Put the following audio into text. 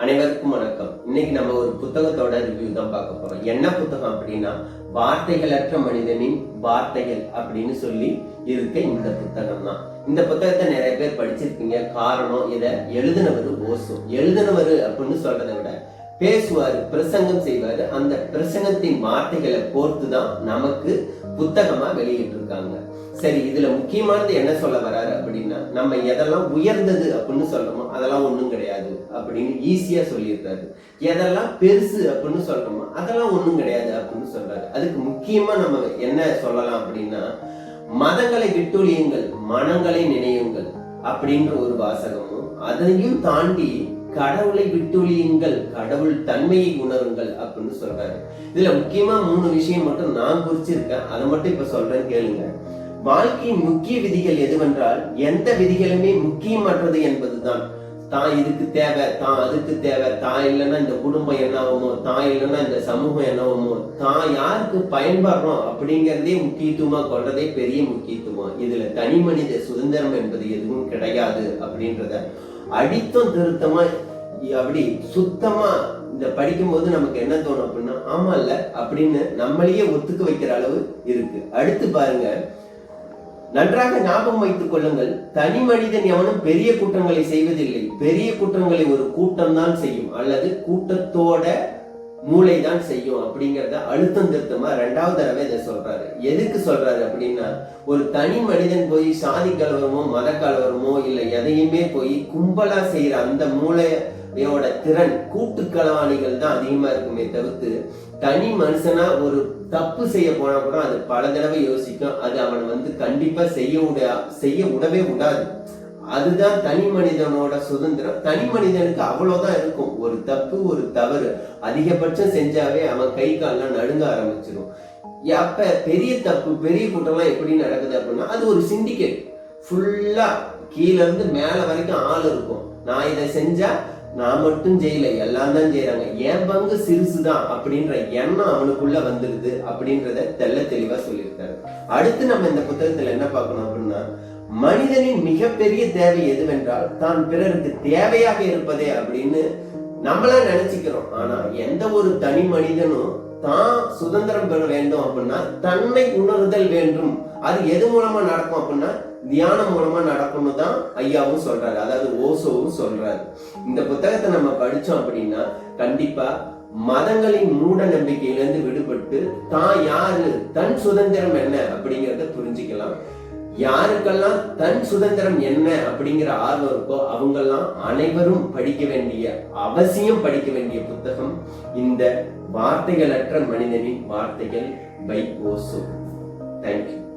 அனைவருக்கும் வணக்கம். இன்னைக்கு நம்ம ஒரு புத்தகத்தோட ரிவ்யூ தான் பார்க்க போறோம். என்ன புத்தகம் அப்படின்னா வார்த்தைகளற்ற மனிதனின் வார்த்தைகள் அப்படின்னு சொல்லி இருக்க இந்த புத்தகம் தான். இந்த புத்தகத்தை நிறைய பேர் படிச்சிருக்கீங்க. காரணம் இதை எழுதினவர் ஓசோ. எழுதினவர் அப்படின்னு சொல்றதை விட பேசுவார் பிரசங்கம் செய்வார். அந்த பிரசங்கத்தின் வார்த்தைகளை கோர்த்து தான் நமக்கு புத்தகமா வெளியிட்டு இருக்காங்க சரி இதுல முக்கியமானது என்ன சொல்ல வராரு அப்படின்னா நம்ம எதெல்லாம் உயர்ந்தது அப்படின்னு சொல்றோமோ அதெல்லாம் ஒண்ணும் கிடையாது அப்படின்னு ஈஸியா சொல்லியிருக்காரு. எதெல்லாம் பெருசு அப்படின்னு சொல்றோமோ அதெல்லாம் ஒண்ணும் கிடையாது அப்படின்னு சொல்றாரு. அதுக்கு முக்கியமா நம்ம என்ன சொல்லலாம் அப்படின்னா மதங்களை விட்டொழியுங்கள் மனங்களை நினையுங்கள் அப்படின்ற ஒரு வாசகமும் அதையும் தாண்டி கடவுளை விட்டொழியுங்கள் கடவுள் தன்மையை உணருங்கள் அப்படின்னு சொல்றாரு. இதுல முக்கியமா மூணு விஷயம் மட்டும் நான் குறிச்சிருக்கேன். அதை மட்டும் இப்ப சொல்றேன் கேளுங்க. வாழ்க்கையின் முக்கிய விதிகள் எதுவென்றால் எந்த விதிகளுமே முக்கியமற்றது என்பதுதான். தான் இதுக்கு தேவை தான் அதுக்கு தேவை தான் இல்லைன்னா இந்த குடும்பம் என்ன தான் இல்லைன்னா இந்த சமூகம் என்னவோமோ தான் யாருக்கு பயன்படுறோம் அப்படிங்கிறதே முக்கியத்துவமா கொள்றதே பெரிய முக்கியத்துவம். இதுல தனி மனித சுதந்திரம் என்பது எதுவும் கிடையாது அப்படின்றத அடித்தம் திருத்தமா அப்படி சுத்தமா இந்த படிக்கும்போது நமக்கு என்ன தோணும் அப்படின்னா ஆமா இல்ல அப்படின்னு நம்மளையே ஒத்துக்க வைக்கிற அளவு இருக்கு. அடுத்து பாருங்க. நன்றாக ஞாபகம் வைத்துக் கொள்ளுங்கள். தனி மனிதன் எவனும் பெரிய குற்றங்களை செய்வதில்லை. பெரிய குற்றங்களை ஒரு கூட்டம் தான் செய்யும். அல்லது கூட்டத்தோட மூளை தான் செய்யும் அப்படிங்கிறத அழுத்தம் திருத்தமா ரெண்டாவது தடவை இதை சொல்றாரு. எதுக்கு சொல்றாரு அப்படின்னா ஒரு தனி மனிதன் போய் சாதி கலவரமோ மத கலவரமோ இல்லை எதையுமே போய் கும்பலா செய்யற அந்த மூளையோட திறன் கூட்டு கலவாணிகள் தான் அதிகமா இருக்குமே தவிர்த்து தனி மனுஷனா ஒரு தப்பு செய்ய போனா கூட அது பல தடவை யோசிக்கும். அது அவன் வந்து கண்டிப்பா செய்ய விட செய்ய விடவே விடாது அதுதான் தனி மனிதனோட சுதந்திரம். தனி மனிதனுக்கு அவ்வளவுதான் இருக்கும். ஒரு தப்பு ஒரு தவறு அதிகபட்சம் செஞ்சாவே அவன் கை கால்லாம் நடுங்க ஆரம்பிச்சிடும் அப்ப பெரிய தப்பு பெரிய குற்றம்லாம் எப்படி நடக்குது அப்படின்னா அது ஒரு சிண்டிகேட் ஃபுல்லா கீழ இருந்து மேல வரைக்கும் ஆள் இருக்கும். நான் இதை செஞ்சா நான் மட்டும் செய்யல எல்லாம் தான் செய்யறாங்க என் பங்கு சிறுசுதான் அப்படின்ற எண்ணம் அவனுக்குள்ள வந்துருது அப்படின்றத தெல்ல தெளிவா சொல்லியிருக்காரு. அடுத்து நம்ம இந்த புத்தகத்துல என்ன பார்க்கணும் அப்படின்னா மனிதனின் மிகப்பெரிய தேவை எதுவென்றால் தான் பிறருக்கு தேவையாக இருப்பதே அப்படின்னு நம்மள நினைச்சுக்கிறோம். ஆனா எந்த ஒரு தனி மனிதனும் தான் சுதந்திரம் பெற வேண்டும் அப்படின்னா தன்னை உணர்தல் வேண்டும். அது எது மூலமா நடக்கும் அப்படின்னா தியானம் மூலமா நடக்கும்னு தான் ஐயாவும் சொல்றாரு. அதாவது ஓசோவும் சொல்றாரு. இந்த புத்தகத்தை நம்ம படிச்சோம் அப்படின்னா கண்டிப்பா மதங்களின் மூட நம்பிக்கையிலிருந்து விடுபட்டு தான் யாரு தன் சுதந்திரம் என்ன அப்படிங்கறத புரிஞ்சுக்கலாம். யாருக்கெல்லாம் தன் சுதந்திரம் என்ன அப்படிங்கிற ஆர்வம் இருக்கோ அவங்கெல்லாம் அனைவரும் படிக்க வேண்டிய அவசியம் படிக்க வேண்டிய புத்தகம் இந்த வார்த்தைகளற்ற மனிதனின் வார்த்தைகள் பை ஓசோ. தேங்க்யூ